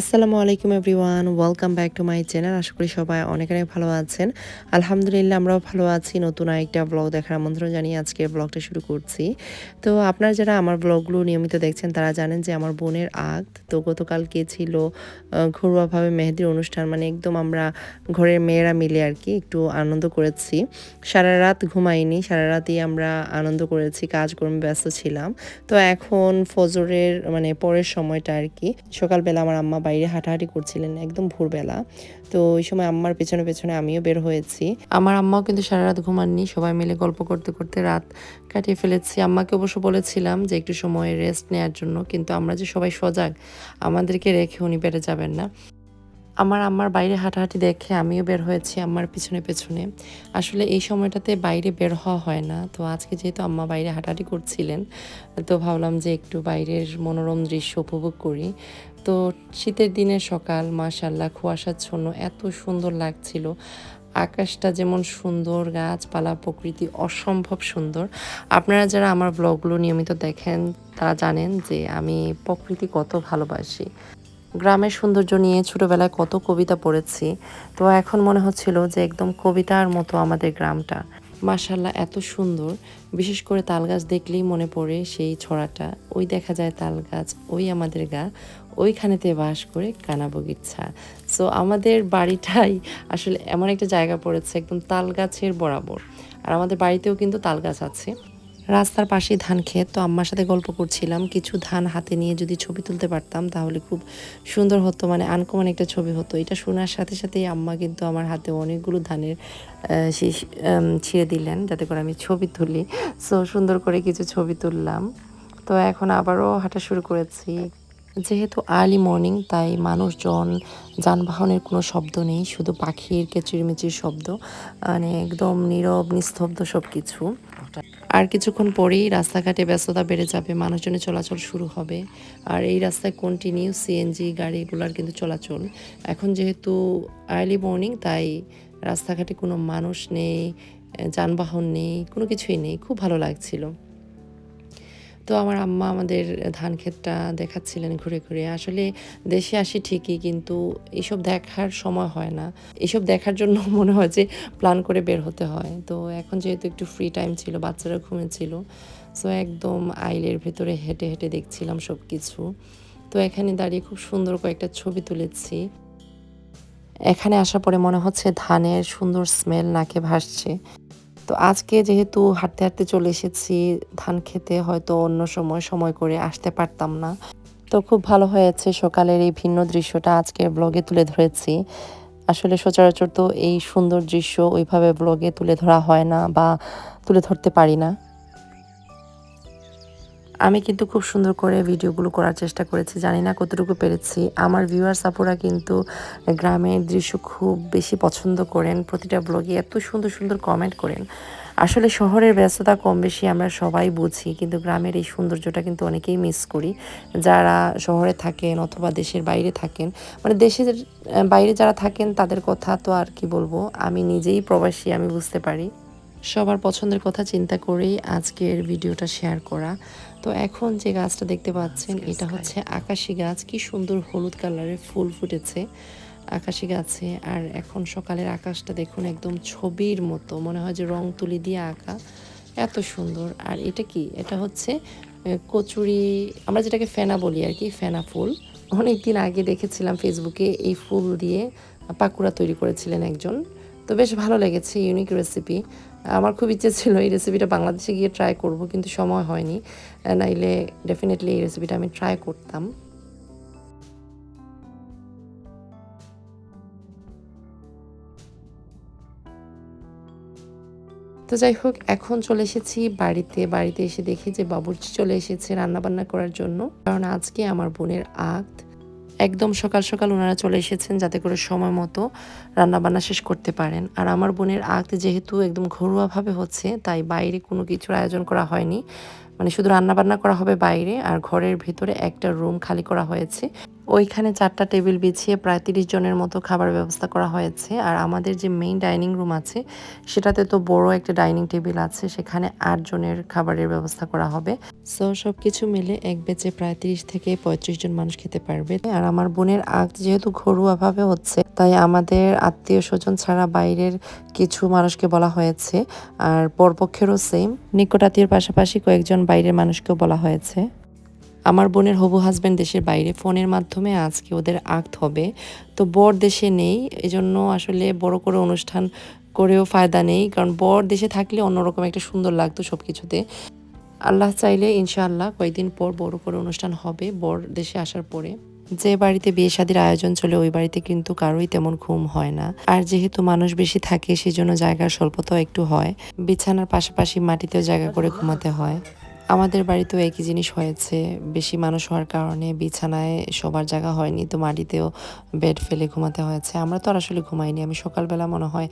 আসসালামু আলাইকুম everyone, welcome back to my channel. আশা করি সবাই অনেক অনেক ভালো আছেন। আলহামদুলিল্লাহ, আমরাও ভালো আছি। নতুন আরেকটা ব্লগ দেখার আমন্ত্রণ জানিয়ে আজকে ব্লগটা শুরু করছি। তো আপনারা যারা আমার ব্লগগুলো নিয়মিত দেখছেন, তারা জানেন যে আমার বোনের আগ, তো গতকালকে ছিল ঘরোয়াভাবে মেহেদির অনুষ্ঠান মানে একদম আমরা ঘরের মেয়েরা মিলে আর কি একটু আনন্দ করেছি। সারা রাত ঘুমাইনি, সারা রাতই আমরা আনন্দ করেছি, কাজকর্মে ব্যস্ত ছিলাম। তো এখন ফজরের মানে পরের সময়টা আর কি, সকালবেলা আমার আম্মা বাইরে হাঁটাহাঁটি করছিলেন একদম ভোরবেলা। তো ওই সময় আম্মার পেছনে পেছনে আমিও বের হয়েছি। আমার আম্মাও কিন্তু সারা রাত ঘুমাননি, সবাই মিলে গল্প করতে করতে রাত কাটিয়ে ফেলেছি। আম্মাকে অবশ্য বলেছিলাম যে একটু সময় রেস্ট নেওয়ার জন্য, কিন্তু আমরা যে সবাই সজাগ, আমাদেরকে রেখে উনি বেড়ে যাবেন না। আমার আম্মার বাইরে হাঁটাহাঁটি দেখে আমিও বের হয়েছি আম্মার পিছনে পেছনে। আসলে এই সময়টাতে বাইরে বের হওয়া হয় না। তো আজকে যেহেতু আম্মা বাইরে হাঁটাহাঁটি করছিলেন, তো ভাবলাম যে একটু বাইরের মনোরম দৃশ্য উপভোগ করি। তো শীতের দিনের সকাল মাশাল্লাহ কুয়াশাচ্ছন্ন এত সুন্দর লাগছিল। আকাশটা যেমন সুন্দর, গাছপালা, প্রকৃতি অসম্ভব সুন্দর। আপনারা যারা আমার ব্লগগুলো নিয়মিত দেখেন, তারা জানেন যে আমি প্রকৃতি কত ভালোবাসি। গ্রামের সৌন্দর্য নিয়ে ছোটোবেলায় কত কবিতা পড়েছি। তো এখন মনে হচ্ছিল যে একদম কবিতার মতো আমাদের গ্রামটা। মাশাল্লাহ এত সুন্দর। বিশেষ করে তাল গাছ দেখলেই মনে পড়ে সেই ছড়াটা। ওই দেখা যায় তাল গাছ, ওই আমাদের গা। ওইখানেতে বাস করে কানা বগিচ্ছা সো আমাদের বাড়িটাই আসলে এমন একটা জায়গা পড়েছে, একদম তাল গাছের বরাবর। আর আমাদের বাড়িতেও কিন্তু তাল গাছ আছে। রাস্তার পাশেই ধান ক্ষেত তো আম্মার সাথে গল্প করছিলাম, কিছু ধান হাতে নিয়ে যদি ছবি তুলতে পারতাম, তাহলে খুব সুন্দর হতো মানে আনকমন একটা ছবি হতো। এটা শোনার সাথে সাথেই আম্মা কিন্তু আমার হাতে অনেকগুলো ধানের ছিঁড়ে দিলেন, যাতে করে আমি ছবি তুলি। সো সুন্দর করে কিছু ছবি তুললাম। তো এখন আবারও হাঁটা শুরু করেছি। যেহেতু আর্লি মর্নিং তাই মানুষজন যানবাহনের কোনো শব্দ নেই, শুধু পাখির কেচিরমিচির শব্দ মানে একদম নীরব, নিস্তব্ধ সব কিছু আর কিছুক্ষণ পরেই রাস্তাঘাটে ব্যস্ততা বেড়ে যাবে, মানুষজনের চলাচল শুরু হবে। আর এই রাস্তায় কন্টিনিউ সিএনজি গাড়িগুলোর কিন্তু চলাচল। এখন যেহেতু আর্লি মর্নিং তাই রাস্তাঘাটে কোনো মানুষ নেই, যানবাহন নেই, কোনো কিছুই নেই, খুব ভালো লাগছিল। তো আমার আম্মা আমাদের ধান ক্ষেতটা দেখাচ্ছিলেন ঘুরে ঘুরে। আসলে দেশে আসি ঠিকই কিন্তু এসব দেখার সময় হয় না। এসব দেখার জন্য মনে হয় যে প্ল্যান করে বের হতে হয়। তো এখন যেহেতু একটু ফ্রি টাইম ছিল, বাচ্চারা ঘুমেছিল সো একদম আইলের ভেতরে হেঁটে হেঁটে দেখছিলাম সব কিছু তো এখানে দাঁড়িয়ে খুব সুন্দর কয়েকটা ছবি তুলেছি। এখানে আসার পরে মনে হচ্ছে ধানের সুন্দর স্মেল নাকে ভাসছে। তো আজকে যেহেতু হাঁটতে হাঁটতে চলে এসেছি, ধান খেতে হয়তো অন্য সময় সময় করে আসতে পারতাম না। তো খুব ভালো হয়েছে সকালের এই ভিন্ন দৃশ্যটা আজকে ব্লগে তুলে ধরেছি। আসলে সচরাচর তো এই সুন্দর দৃশ্য ওইভাবে ব্লগে তুলে ধরা হয় না বা তুলে ধরতে পারি না। আমি কিন্তু খুব সুন্দর করে ভিডিওগুলো করার চেষ্টা করেছি, জানি না কতটুকু পেরেছি। আমার ভিউয়ার্স আপুরা কিন্তু গ্রামের দৃশ্য খুব বেশি পছন্দ করেন, প্রতিটা ব্লগে এত সুন্দর সুন্দর কমেন্ট করেন। আসলে শহরের ব্যস্ততা কম বেশি আমরা সবাই বুঝি, কিন্তু গ্রামের এই সৌন্দর্যটা কিন্তু অনেকেই মিস করি। যারা শহরে থাকেন অথবা দেশের বাইরে থাকেন মানে দেশের বাইরে যারা থাকেন তাদের কথা তো আর কি বলব, আমি নিজেই প্রবাসী, আমি বুঝতে পারি। সবার পছন্দের কথা চিন্তা করেই আজকের ভিডিওটা শেয়ার করা। তো এখন যে গাছটা দেখতে পাচ্ছেন এটা হচ্ছে আকাশি গাছ। কি সুন্দর হলুদ কালারের ফুল ফুটেছে আকাশি গাছে। আর এখন সকালের আকাশটা দেখুন একদম ছবির মতো মনে হয় যে রং তুলি দিয়ে আঁকা। এত সুন্দর। আর এটা কি? এটা হচ্ছে কচুরি আমরা যেটাকে ফেনা বলি আর কি ফেনা ফুল। অনেক দিন আগে দেখেছিলাম ফেসবুকে এই ফুল দিয়ে পাকুড়া তৈরি করেছিলেন একজন। তো বেশ ভালো লেগেছে ইউনিক রেসিপি আমার খুব ইচ্ছে ছিল এই রেসিপিটা বাংলাদেশে গিয়ে ট্রাই করব কিন্তু সময় হয়নি। নাইলে ডেফিনেটলি এই রেসিপিটা আমি ট্রাই করতাম তো যাই হোক, এখন চলে এসেছি বাড়িতে। বাড়িতে এসে দেখি যে বাবুর্চি চলে এসেছে রান্না বান্না করার জন্য। কারণ আজকে আমার বোনের আগ। একদম সকাল সকাল ওনারা চলে এসেছেন যাতে করে সময় মতো রান্না বান্না শেষ করতে পারেন। আর আমার বোনের আগ যেহেতু একদম ঘরোয়াভাবে হচ্ছে, তাই বাইরে কোনো কিছুর আয়োজন করা হয়নি। মানে শুধু রান্নাবান্না করা হবে বাইরে আর ঘরের ভেতরে একটা রুম খালি করা হয়েছে। ওইখানে চারটা টেবিল বিছিয়ে প্রায় তিরিশ জনের মতো খাবার ব্যবস্থা করা হয়েছে। আর আমাদের যে মেইন ডাইনিং রুম আছে সেটাতে তো বড় একটা ডাইনিং টেবিল আছে সেখানে আট জনের খাবারের ব্যবস্থা করা হবে। সো সব কিছু মিলে এক বেচে প্রায় তিরিশ থেকে পঁয়ত্রিশ জন মানুষ খেতে পারবে। আর আমার বোনের আগ যেহেতু ঘরোয়াভাবে হচ্ছে তাই আমাদের আত্মীয় স্বজন ছাড়া বাইরের কিছু মানুষকে বলা হয়েছে। আর পরপক্ষেরও সেম নিকটাত্মীয় পাশাপাশি কয়েকজন বাইরের মানুষকেও বলা হয়েছে। আমার বোনের হবু হাজব্যান্ড দেশের বাইরে। ফোনের মাধ্যমে আজকে ওদের আক্ত হবে। তো বর দেশে নেই, এজন্য আসলে বড় করে অনুষ্ঠান করেও ফায়দা নেই। কারণ বর দেশে থাকলে অন্যরকম একটা সুন্দর লাগতো সব কিছুতে আল্লাহ চাইলে ইনশাআল্লাহ কয়েকদিন পর বড় করে অনুষ্ঠান হবে বর দেশে আসার পরে। যে বাড়িতে বিয়ে শাদির আয়োজন চলে, ওই বাড়িতে কিন্তু কারোই তেমন ঘুম হয় না। আর যেহেতু মানুষ বেশি থাকে, সেজন্য জায়গার স্বল্পতাও একটু হয়। বিছানার পাশাপাশি মাটিতেও জায়গা করে ঘুমাতে হয়। আমাদের বাড়িতেও একই জিনিস হয়েছে। বেশি মানুষ হওয়ার কারণে বিছানায় সবার জায়গা হয়নি, তো মাটিতেও বেড ফেলে ঘুমাতে হয়েছে। আমরা তো আর আসলে ঘুমাইনি, আমি সকালবেলা মনে হয়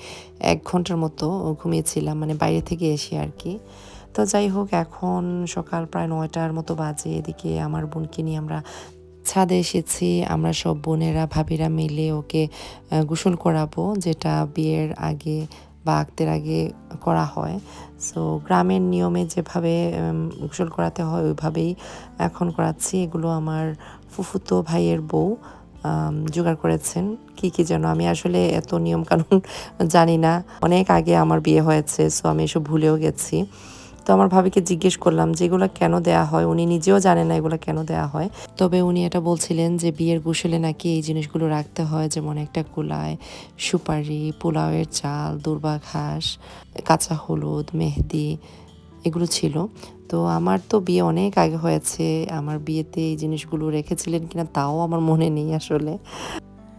এক ঘণ্টার মতো ঘুমিয়েছিলাম মানে বাইরে থেকে এসে আর কি। তো যাই হোক, এখন সকাল প্রায় নয়টার মতো বাজে, এদিকে আমার বোনকে নিয়ে আমরা ছাদে এসেছি। আমরা সব বোনেরা, ভাবিরা মিলে ওকে গোসল করাবো, যেটা বিয়ের আগে বা আঁকতে আগে করা হয়। সো গ্রামের নিয়মে যেভাবে গোসল করাতে হয়, ওইভাবেই এখন করাচ্ছি। এগুলো আমার ফুফুতো ভাইয়ের বউ জোগাড় করেছেন। কি কি যেন, আমি আসলে এত নিয়মকানুন জানি না। অনেক আগে আমার বিয়ে হয়েছে সো আমি এসব ভুলেও গেছি। তো আমার ভাবিকে জিজ্ঞেস করলাম যে এগুলো কেন দেয়া হয়? উনি নিজেও জানে না এগুলো কেন দেয়া হয়। তবে উনি এটা বলছিলেন যে বিয়ের গোসলে নাকি এই জিনিসগুলো রাখতে হয়, যেমন একটা কুলায়, সুপারি, পোলাওয়ের চাল, দুর্বা ঘাস, কাঁচা হলুদ, মেহেদি এগুলো ছিল। তো আমার তো বিয়ে অনেক আগে হয়েছে। আমার বিয়েতে এই জিনিসগুলো রেখেছিলেন কিনা তাও আমার মনে নেই আসলে।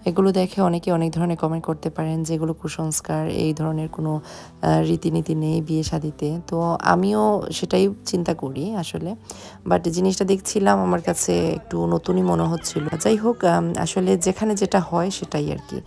এগুলো দেখে অনেকে অনেক ধরনের কমেন্ট করতে পারেন যেগুলো কুসংস্কার, এই ধরনের কোনো রীতিনীতি নেই বিয়ে শাদিতে তো আমিও সেটাই চিন্তা করি আসলে। বাট জিনিসটা দেখছিলাম আমার কাছে একটু নতুনই মনে হচ্ছিল। যাই হোক আসলে যেখানে যেটা হয় সেটাই আর কি।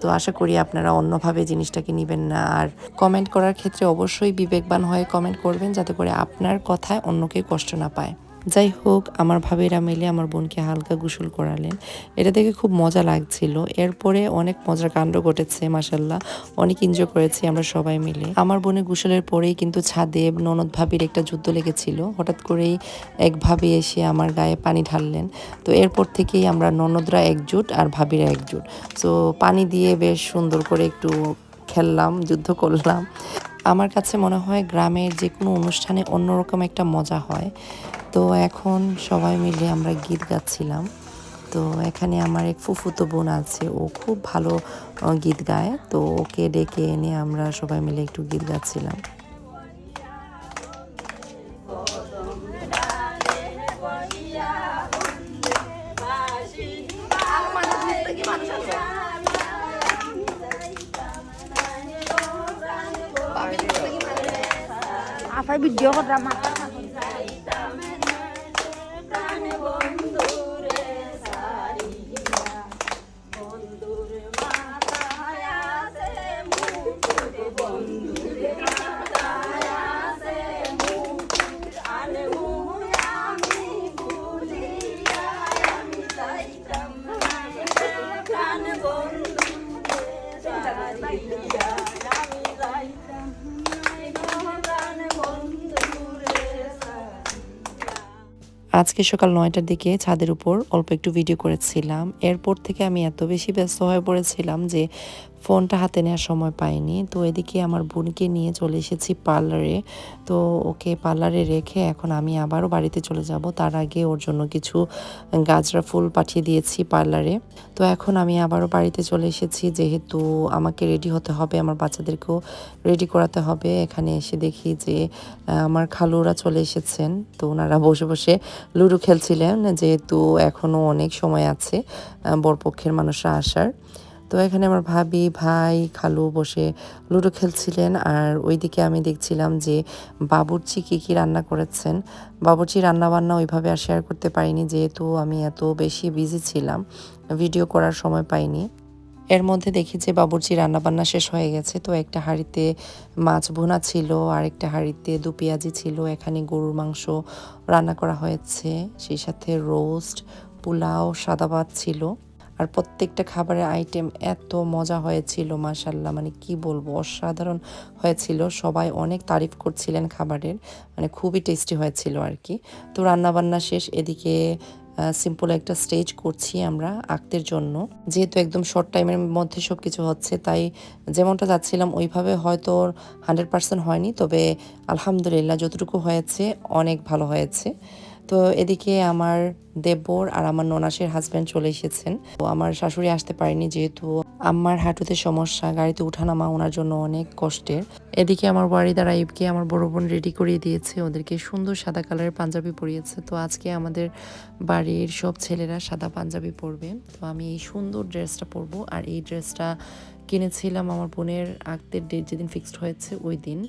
তো আশা করি আপনারা অন্যভাবে জিনিসটাকে নেবেন না। আর কমেন্ট করার ক্ষেত্রে অবশ্যই বিবেকবান হয়ে কমেন্ট করবেন যাতে করে আপনার কথায় অন্য কেউ কষ্ট না পায়। যাই হোক, আমার ভাবিরা মিলে আমার বোনকে হালকা গোসল করালেন। এটা দেখে খুব মজা লাগছিল। এরপরে অনেক মজার কাণ্ড ঘটেছে মাসাল্লাহ অনেক এনজয় করেছি আমরা সবাই মিলে। আমার বোনের গোসলের পরেই কিন্তু ছাদে ননদ ভাবির একটা যুদ্ধ লেগেছিল। হঠাৎ করেই এক ভাবি এসে আমার গায়ে পানি ঢাললেন। তো এরপর থেকেই আমরা ননদরা একজোট আর ভাবিরা একজোট। তো পানি দিয়ে বেশ সুন্দর করে একটু খেললাম, যুদ্ধ করলাম। আমার কাছে মনে হয় গ্রামের যে কোনো অনুষ্ঠানে অন্যরকম একটা মজা হয়। তো এখন সবাই মিলে আমরা গীত গাচ্ছিলাম। তো এখানে আমার এক ফুফুতো বোন আছে, ও খুব ভালো গীত গায়। তো ওকে ডেকে এনে আমরা সবাই মিলে একটু গীত গাচ্ছিলাম। আফাই ভিডিও করা আজকে সকাল নয়টার দিকে ছাদের উপর অল্প একটু ভিডিও করেছিলাম। এরপর থেকে আমি এত বেশি ব্যস্ত হয়ে পড়েছিলাম যে ফোনটা হাতে নেওয়ার সময় পাইনি। তো এদিকে আমার বোনকে নিয়ে চলে এসেছি পার্লারে। তো ওকে পার্লারে রেখে এখন আমি আবারও বাড়িতে চলে যাব। তার আগে ওর জন্য কিছু গাজরা ফুল পাঠিয়ে দিয়েছি পার্লারে। তো এখন আমি আবারও বাড়িতে চলে এসেছি। যেহেতু আমাকে রেডি হতে হবে, আমার বাচ্চাদেরকেও রেডি করাতে হবে। এখানে এসে দেখি যে আমার খালুরা চলে এসেছেন। তো ওনারা বসে বসে লুডো খেলছিলেন। যেহেতু এখনও অনেক সময় আছে বরপক্ষের মানুষরা আসার। তো এখানে আমার ভাবি, ভাই, খালু বসে লুডো খেলছিলেন আর ওইদিকে আমি দেখছিলাম যে বাবুর্চি কী কী রান্না করেছেন। বাবুর্চি রান্না বান্না ওইভাবে আর শেয়ার করতে পারিনি যেহেতু আমি এত বেশি বিজি ছিলাম ভিডিও করার সময় পাইনি। এর মধ্যে দেখি যে বাবুর্চি রান্না বান্না শেষ হয়ে গেছে, তো একটা হাঁড়িতে মাছ ভুনা ছিল আর একটা হাঁড়িতে দু পেঁয়াজি ছিল, এখানে গরুর মাংস রান্না করা হয়েছে, সেই সাথে রোস্ট পোলাও, সাদা ভাত ছিল। আর প্রত্যেকটা খাবারের আইটেম এত মজা হয়েছিল মাসাল্লাহ মানে কি বলব, অসাধারণ হয়েছিল। সবাই অনেক তারিফ করছিলেন খাবারের। মানে খুবই টেস্টি হয়েছিল আর কি। তো রান্নাবান্না শেষ, এদিকে সিম্পল একটা স্টেজ করছি আমরা আঁকতের জন্য। যেহেতু একদম শর্ট টাইমের মধ্যে সব কিছু হচ্ছে, তাই যেমনটা যাচ্ছিলাম ওইভাবে হয়তো হান্ড্রেড পার্সেন্ট হয়নি। তবে আলহামদুলিল্লাহ যতটুকু হয়েছে, অনেক ভালো হয়েছে। তো এদিকে আমার দেবর আর আমার ননাসের হাজব্যান্ড চলে এসেছেন। তো আমার শাশুড়ি আসতে পারেনি যেহেতু আমার হাঁটুতে সমস্যা, গাড়িতে উঠানামা ওনার জন্য অনেক কষ্টের। এদিকে আমার ওয়ারিদার আইবকে আমার বড় বোন রেডি করিয়ে দিয়েছে, ওদেরকে সুন্দর সাদা কালারের পাঞ্জাবি পরিয়েছে। তো আজকে আমাদের বাড়ির সব ছেলেরা সাদা পাঞ্জাবি পরবে। তো আমি এই সুন্দর ড্রেসটা পরবো। আর এই ড্রেসটা কিনেছিলাম আমার বোনের আঁকতের ডেট যেদিন ফিক্সড হয়েছে, ওই দিন।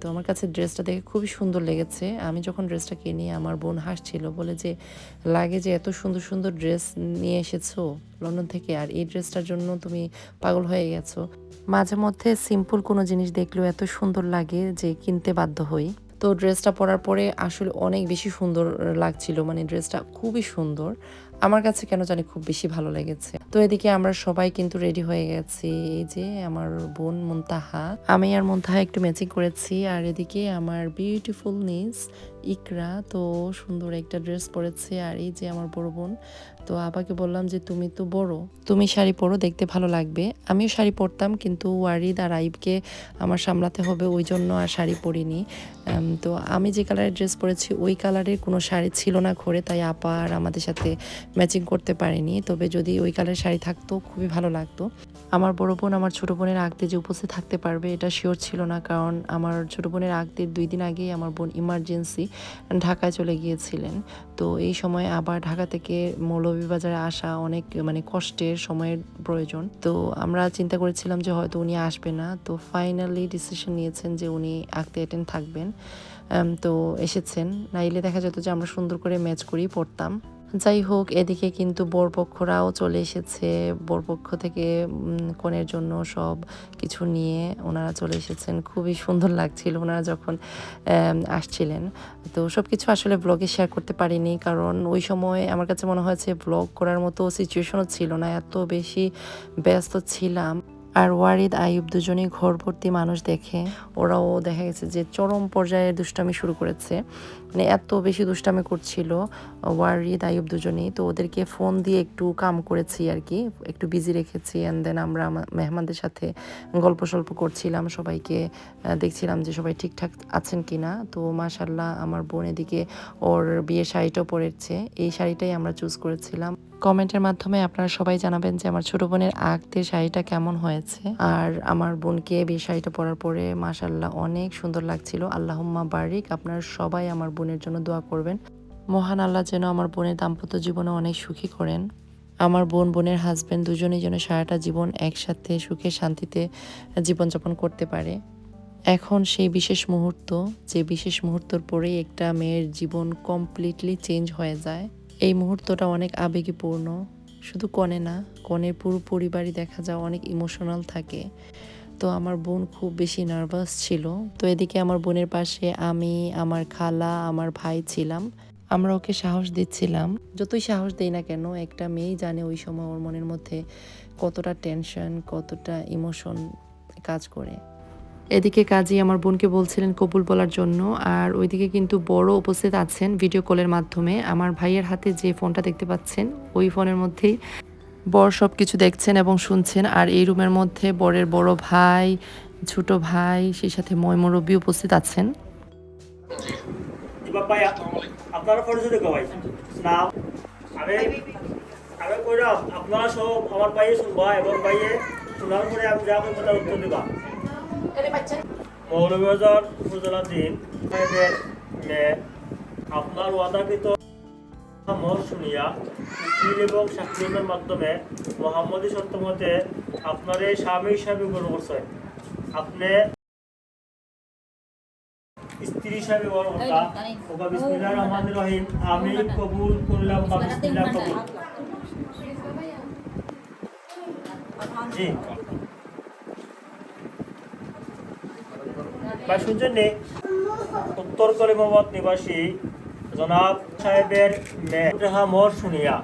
তো আমার কাছে ড্রেসটা দেখে খুবই সুন্দর লেগেছে। আমি যখন ড্রেসটা কিনি, আমার বোন হাসছিল, বলে যে, লাগে যে এত সুন্দর সুন্দর ড্রেস নিয়ে এসেছ লন্ডন থেকে, আর এই ড্রেসটার জন্য তুমি পাগল হয়ে গেছো। মাঝে মধ্যে সিম্পল কোনো জিনিস দেখলেও এত সুন্দর লাগে যে কিনতে বাধ্য হই। তো ড্রেসটা পরার পরে আসলে অনেক বেশি সুন্দর লাগছিল মানে ড্রেসটা খুবই সুন্দর। আমার কাছে কেন জানি খুব বেশি ভালো লেগেছে। তো এদিকে আমরা সবাই কিন্তু রেডি হয়ে গেছি এই যে আমার বোন মুনতাহা। আমি আর মুনতাহা একটু ম্যাচিং করেছি আর এদিকে আমার বিউটিফুল নিস ইকরা, তো সুন্দর একটা ড্রেস পরেছে আর এই যে আমার বড় বোন। তো আপাকে বললাম যে, তুমি তো বড়, তুমি শাড়ি পরো, দেখতে ভালো লাগবে। আমিও শাড়ি পরতাম, কিন্তু ওয়ারিদ আর আইবকে আমার সামলাতে হবে, ওই জন্য আর শাড়ি পরিনি। তো আমি যে কালারের ড্রেস পরেছি, ওই কালারের কোনো শাড়ি ছিল না ঘরে, তাই আপা আর আমাদের সাথে ম্যাচিং করতে পারিনি। তবে যদি ওই কালারের শাড়ি থাকতো, খুবই ভালো লাগতো। আমার বড় বোন, আমার ছোট বোনের আগতে যে উপস্থিত থাকতে পারবে, এটা শিওর ছিল না। কারণ আমার ছোট বোনের আগতের দুই দিন আগেই আমার বোন ইমার্জেন্সি ঢাকায় চলে গিয়েছিলেন। তো এই সময় আবার ঢাকা থেকে মৌলভীবাজারে আসা অনেক মানে কষ্টের সময়ের প্রয়োজন। তো আমরা চিন্তা করেছিলাম যে হয়তো উনি আসবে না। তো ফাইনালি ডিসিশন নিয়েছেন যে উনি আঁকতে অ্যাটেন্ড থাকবেন। তো এসেছেন। নাইলে দেখা যেত যে আমরা সুন্দর করে ম্যাচ করেই পড়তাম। যাই হোক, এদিকে কিন্তু বরপক্ষরাও চলে এসেছে। বরপক্ষ থেকে কনের জন্য সব কিছু নিয়ে ওনারা চলে এসেছেন। খুবই সুন্দর লাগছিল ওনারা যখন আসছিলেন। তো সব কিছু আসলে ব্লগে শেয়ার করতে পারিনি কারণ ওই সময় আমার কাছে মনে হয়েছে ব্লগ করার মতো সিচুয়েশনও ছিল না। এত বেশি ব্যস্ত ছিলাম। আর ওয়ারিদ, আইয়ুব দুজনেই ঘর ভর্তি মানুষ দেখে। ওরাও দেখা গেছে যে চরম পর্যায়ে দুষ্টামি শুরু করেছে। মানে এত বেশি দুষ্টামি করছিল ওয়ারিদ, আইয়ুব দুজনেই। তো ওদেরকে ফোন দিয়ে একটু কাম করেছি আর কি, একটু বিজি রেখেছি। অ্যান্ড দেন আমরা মেহমানদের সাথে গল্প সল্প করছিলাম, সবাইকে দেখছিলাম যে সবাই ঠিকঠাক আছেন কিনা। তো মাশাল্লাহ আমার বোন এদিকে ওর বিয়ের শাড়িটাও পরেছে। এই শাড়িটাই আমরা চুজ করেছিলাম। কমেন্টের মাধ্যমে আপনারা সবাই জানাবেন যে আমার ছোট বোনের আঁকতে শাড়িটা কেমন হয়েছে। আর আমার বোনকে বিয়ে শাড়িটা পরার পরে মাশাল্লাহ অনেক সুন্দর লাগছিল। আল্লাহুম্মা বারিক, আপনারা সবাই আমার বোনের জন্য দোয়া করবেন। মহান আল্লাহ যেন আমার বোনের দাম্পত্য জীবনে অনেক সুখী করেন। আমার বোন, বোনের হাজবেন্ড দুজনেই যেন সারাটা জীবন একসাথে সুখে শান্তিতে জীবনযাপন করতে পারে। এখন সেই বিশেষ মুহূর্ত, যে বিশেষ মুহূর্তর পরেই একটা মেয়ের জীবন কমপ্লিটলি চেঞ্জ হয়ে যায়। এই মুহূর্তটা অনেক আবেগীপূর্ণ। শুধু কনে না কনের পুরো পরিবারই দেখা যায় অনেক ইমোশনাল থাকে। তো আমার বোন খুব বেশি নার্ভাস ছিল। তো এদিকে আমার বোনের পাশে আমি, আমার খালা, আমার ভাই ছিলাম। আমরা ওকে সাহস দিচ্ছিলাম। যতই সাহস দেই না কেন, একটা মেয়েই জানে ওই সময় ওর মনের মধ্যে কতটা টেনশন কতটা ইমোশন কাজ করে। এদিকে কাজী আমার বোনকে বলছিলেন কবুল বলার জন্য, আর ওইদিকে কিন্তু বড় উপস্থিত আছেন ভিডিও কলের মাধ্যমে। আমার ভাইয়ের হাতে যে ফোনটা দেখতে পাচ্ছেন, ওই ফোনের মধ্যেই বর সব কিছু দেখছেন এবং শুনছেন। আর এই রুমের মধ্যে বরের বড় ভাই, ছোট ভাই, সেই সাথে ময়মুরব্বী উপস্থিত আছেন। আমার শুনবা এবং শোনার পরে আমি যা উত্তর মৌলভীবাজার উপজেলা দিন। সাহেবের মেয়ে আপনার ওয়াদাকৃত মত শুনিয়া উকিল এবং সাক্ষীদের মাধ্যমে মোহাম্মদী সত্য মতে আপনার এই স্বামী হিসাবে গ্রহণ করছেন আপনি স্ত্রী হিসাবে বড় কথা ওকা বিসমিল্লাহ রহমান রহিম আমি কবুল করলাম বা বিসমিল্লাহ কবুল। জি। ভাই শুনছেন উত্তর কলিমাবাদ নিবাসী জনাব সাহেবের মেহা মর শুনিয়া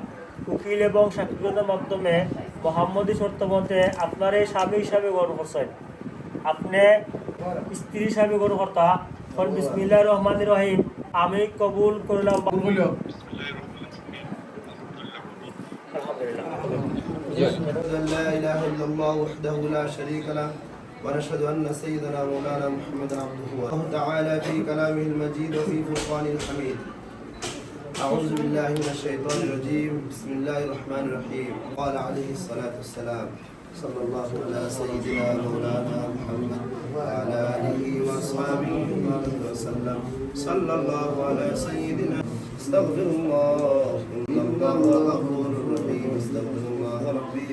উকিল এবং সাক্ষীগতের মাধ্যমে মোহাম্মদী শর্ত মতে আপনার এই স্বামী হিসাবে গর্ব করছেন। আপনি স্ত্রী হিসাবে গর্ব কর্তা। বিসমিল্লাহ রহমান রহিম। আমি কবুল করলাম। আলহামদুলিল্লাহ। الله ونشهد أن سيدنا مولانا محمدا عبده ورسوله. تعالى في كلامه المجيد وفي فرقانه الحميد. أعوذ بالله من الشيطان الرجيم. بسم الله الرحمن الرحيم. قال عليه الصلاة والسلام صلى الله على سيدنا مولانا محمد وعلى آله وأصحابه وسلم. صلى الله على سيدنا. استغفر الله. إن الله غفور رحيم. استغفر الله ربي.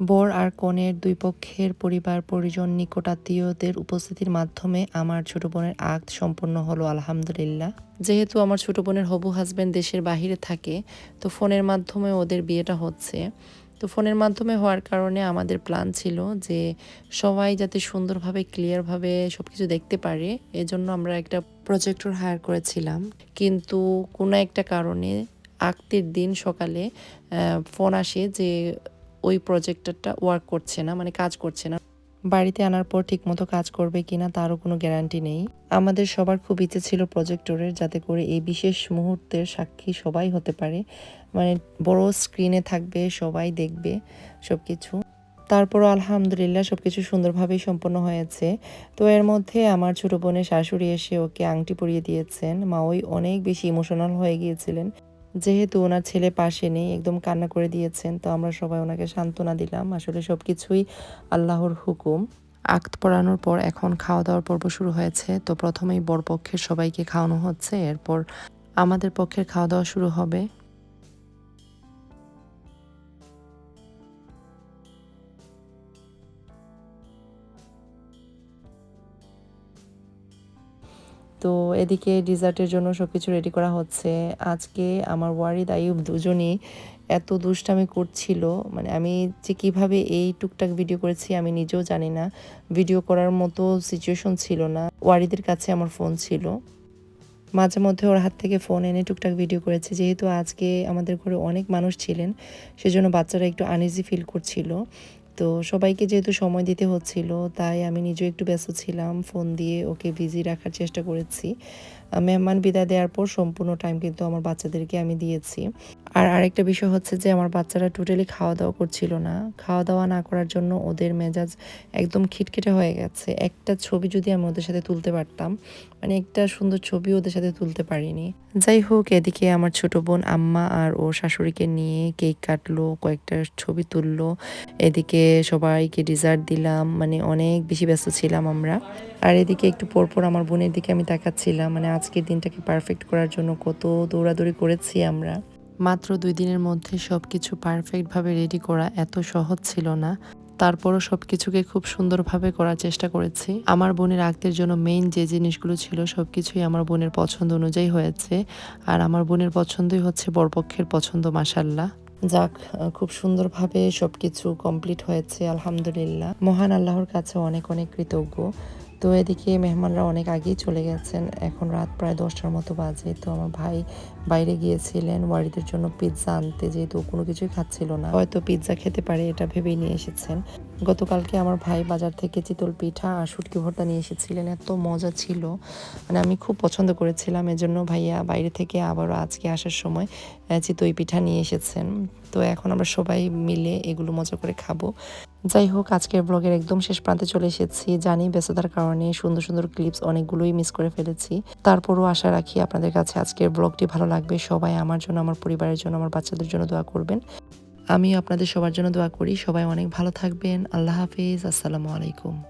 বর আর কনের দুই পক্ষের পরিবার পরিজন নিকটাত্মীয়দের উপস্থিতির মাধ্যমে আমার ছোট বোনের আগ সম্পন্ন হলো আলহামদুলিল্লাহ। যেহেতু আমার ছোট বোনের হবু হাজব্যান্ড দেশের বাহিরে থাকে তো ফোনের মাধ্যমে ওদের বিয়েটা হচ্ছে। তো ফোনের মাধ্যমে হওয়ার কারণে আমাদের প্ল্যান ছিল যে সবাই যাতে সুন্দরভাবে ক্লিয়ারভাবে সব কিছু দেখতে পারে এজন্য আমরা একটা প্রজেক্টর হায়ার করেছিলাম। কিন্তু কোনো একটা কারণে আক্তের দিন সকালে ফোন আসে যে ওই প্রজেক্টরটা ওয়ার্ক করছে না মানে কাজ করছে না। বাড়িতে আনার পর ঠিকমতো কাজ করবে কিনা তারও কোনো গ্যারান্টি নেই। আমাদের সবার খুব ইচ্ছে ছিল প্রজেক্টরের যাতে করে এই বিশেষ মুহূর্তের সাক্ষী সবাই হতে পারে। মানে বড় স্ক্রিনে থাকবে, সবাই দেখবে সব কিছু তারপরও আলহামদুলিল্লাহ সব কিছু সুন্দরভাবেই সম্পন্ন হয়েছে। তো এর মধ্যে আমার ছোট বোনের শাশুড়ি এসে ওকে আংটি পরিয়ে দিয়েছেন। মা ওই অনেক বেশি ইমোশনাল হয়ে গিয়েছিলেন। যেহেতু ওনার ছেলে পাশে নেই, একদম কান্না করে দিয়েছেন, তো আমরা সবাই ওনাকে সান্ত্বনা দিলাম। আসলে সব কিছুই আল্লাহর হুকুম। আক্ত পড়ানোর পর এখন খাওয়া দাওয়ার পর্ব শুরু হয়েছে, তো প্রথমেই বরপক্ষের সবাইকে খাওয়ানো হচ্ছে, এরপর আমাদের পক্ষের খাওয়া দাওয়া শুরু হবে। তো এদিকে ডিজার্টের জন্য সব কিছু রেডি করা হচ্ছে। আজকে আমার ওয়ারিদ, আইয়ুব দুজনই এত দুষ্টামি করছিল। মানে আমি যে কীভাবে এই টুকটাক ভিডিও করেছি আমি নিজেও জানি না। ভিডিও করার মতো সিচুয়েশন ছিল না। ওয়ারিদের কাছে আমার ফোন ছিল। মাঝে মধ্যে ওর হাত থেকে ফোন এনে টুকটাক ভিডিও করেছে। যেহেতু আজকে আমাদের ঘরে অনেক মানুষ ছিলেন, সেজন্য বাচ্চারা একটু আনইজি ফিল করছিল। তো সবাইকে যেহেতু সময় দিতে হচ্ছিল, তাই আমি নিজেও একটু ব্যস্ত ছিলাম। ফোন দিয়ে ওকে বিজি রাখার চেষ্টা করেছি। মেহমান বিদায় দেওয়ার পর সম্পূর্ণ টাইম কিন্তু আমার বাচ্চাদেরকে আমি দিয়েছি। আর আরেকটা বিষয় হচ্ছে যে আমার বাচ্চারা টোটালি খাওয়া দাওয়া করছিল না। খাওয়া দাওয়া না করার জন্য ওদের মেজাজ একদম খিটখিটে হয়ে গেছে। একটা ছবি যদি আমি ওদের সাথে তুলতে পারতাম মানে একটা সুন্দর ছবি ওদের সাথে তুলতে পারিনি। যাই হোক, এদিকে আমার ছোট বোন আম্মা আর ওর শাশুড়িকে নিয়ে কেক কাটলো, কয়েকটা ছবি তুললো। এদিকে সবাইকে ডিজার্ট দিলাম মানে অনেক বেশি ব্যস্ত ছিলাম আমরা। আর এদিকে একটু পরপর আমার বোনের দিকে আমি তাকাচ্ছিলাম মানে আজকের দিনটাকে পারফেক্ট করার জন্য কত দৌড়াদৌড়ি করেছি আমরা। মাত্র দুই দিনের মধ্যে সব কিছু পারফেক্টভাবে রেডি করা এত সহজ ছিল না। তারপরও সব কিছুকে খুব সুন্দরভাবে করার চেষ্টা করেছি। আমার বোনের আক্তের জন্য মেইন যে জিনিসগুলো ছিল সব কিছুই আমার বোনের পছন্দ অনুযায়ী হয়েছে। আর আমার বোনের পছন্দই হচ্ছে বরপক্ষের পছন্দ মাসাল্লাহ যাক খুব সুন্দরভাবে সব কিছু কমপ্লিট হয়েছে, আলহামদুলিল্লাহ। মহান আল্লাহর কাছে অনেক অনেক কৃতজ্ঞ। তো এদিকে মেহমানরা অনেক আগেই চলে গেছেন। এখন রাত প্রায় দশটার মতো বাজে। তো আমার ভাই বাইরে গিয়েছিলেন, ওয়ারিদের জন্য পিৎজা আনতে। যেহেতু কোনো কিছুই খাচ্ছিল না, হয়তো পিৎজা খেতে পারে এটা ভেবেই নিয়ে এসেছেন। গতকালকে আমার ভাই বাজার থেকে চিতল পিঠা আর শুটকি ভর্তা নিয়ে এসেছিলেন। এত মজা ছিল। মানে আমি খুব পছন্দ করেছিলাম। এজন্য ভাইয়া বাইরে থেকে আবারও আজকে আসার সময় চিতই পিঠা নিয়ে এসেছেন। তো এখন আমরা সবাই মিলে এগুলো মজা করে খাব। যাই হোক, আজকের ব্লগের একদম শেষ প্রান্তে চলে এসেছি। জানি ব্যস্ততার কারণে সুন্দর সুন্দর ক্লিপস অনেকগুলোই মিস করে ফেলেছি। তারপরও আশা রাখি আপনাদের কাছে আজকের ব্লগটি ভালো লাগবে। সবাই আমার জন্য, আমার পরিবারের জন্য, আমার বাচ্চাদের জন্য দোয়া করবেন। আমি আপনাদের সবার জন্য দোয়া করি। সবাই অনেক ভালো থাকবেন। আল্লাহ হাফিজ। আসসালামু আলাইকুম।